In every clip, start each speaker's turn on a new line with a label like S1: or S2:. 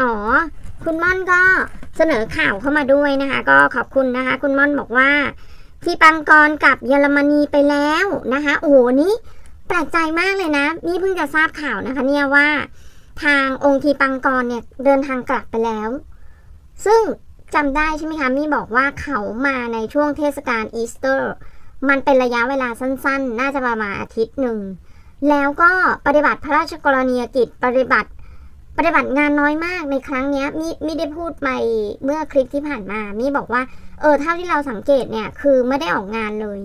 S1: อ๋อ คุณม่อนก็เสนอข่าวเข้ามาด้วยนะคะ ก็ขอบคุณนะคะ คุณม่อนบอกว่า ที่ปังกรกับเยอรมนีไปแล้วนะคะ โอ้โหนี่แปลกใจมากเลยนะ นี่เพิ่งจะทราบข่าวนะคะ เนี่ยว่า ทางองค์ทีปังกรเนี่ยเดินทางกลับไปแล้ว ซึ่งจำได้ใช่ไหมคะมี่บอกว่าเขามาในช่วงเทศกาลอีสเตอร์ มันเป็นระยะเวลาสั้น ๆ น่าจะประมาณอาทิตย์หนึ่ง แล้วก็ปฏิบัติพระราชกรณียกิจปฏิบัติ ปฏิบัติงานน้อยมากในครั้งนี้มิไม่ได้พูดไปเมื่อคลิปที่ผ่านมามีบอกว่า เออเท่าที่เราสังเกตเนี่ยคือไม่ได้ออกงานเลย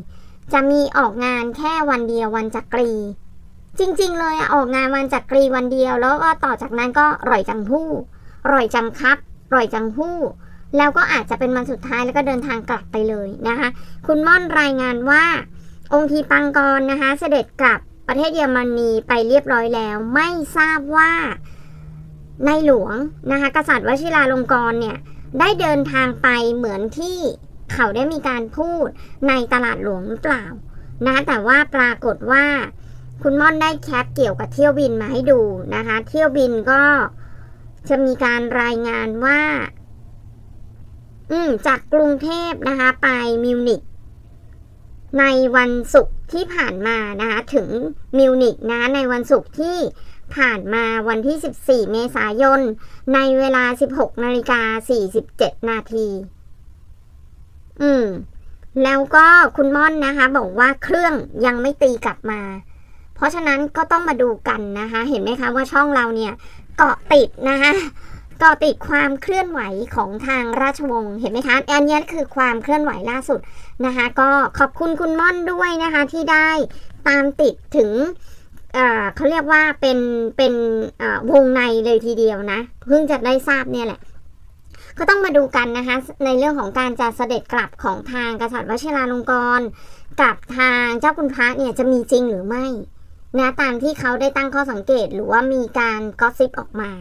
S1: จะมีออกงานแค่วันเดียววันจักรี จริง ๆ เลยอออกงานวันจักรีวันเดียว แล้วก็ต่อจากนั้นก็ร่อยจังหู้ร่อยจังครับร่อยจังหู้แล้วก็อาจจะเป็นวันสุดท้ายแล้วก็เดินทางกลับไปเลยนะคะ คุณม่อนรายงานว่า องค์ทีปังกรนะคะ เสด็จกลับประเทศเยอรมนีไปเรียบร้อยแล้ว ไม่ทราบว่า ในหลวงนะคะกษัตริย์วชิราลงกรณ์เนี่ยได้เดินทางไปเหมือนที่เขาได้มีการพูดในตลาดหลวงหรือเปล่านะแต่ว่าปรากฏว่าคุณม่อนได้แคปเกี่ยวกับเที่ยวบินมาให้ดูนะคะ เที่ยวบินก็จะมีการรายงานว่า อืมจากกรุงเทพนะคะ ไปมิวนิกในวันศุกร์ที่ผ่านมานะคะ ถึงมิวนิกนะในวันศุกร์ที่ ผ่านมาวันที่ 14 เมษายน ในเวลา 16นาฬิกา47 นาที อืม แล้วก็คุณม่อนนะคะ บอกว่าเครื่องยังไม่ตีกลับมา เพราะฉะนั้นก็ต้องมาดูกันนะคะ เห็นไหมคะว่าช่องเราเนี่ย เกาะติดนะคะเกาะติดความเคลื่อนไหวของทางราชวงศ์เห็นไหมคะอันนี้คือความเคลื่อนไหวล่าสุดนะคะ ก็ขอบคุณคุณม่อนด้วยนะคะที่ได้ตามติดถึง เขาเรียกว่าเป็นเป็นวงในเลยทีเดียวนะ เพิ่งจะได้ทราบเนี่ยแหละ ก็ต้องมาดูกันนะคะ ในเรื่องของการจะเสด็จกลับของทางกษัตริย์วชิราลงกรณ์กับทางเจ้าคุณพระเนี่ยจะมีจริงหรือไม่นะตามที่เขาได้ตั้งข้อสังเกตหรือว่ามีการกอสซิปออกมา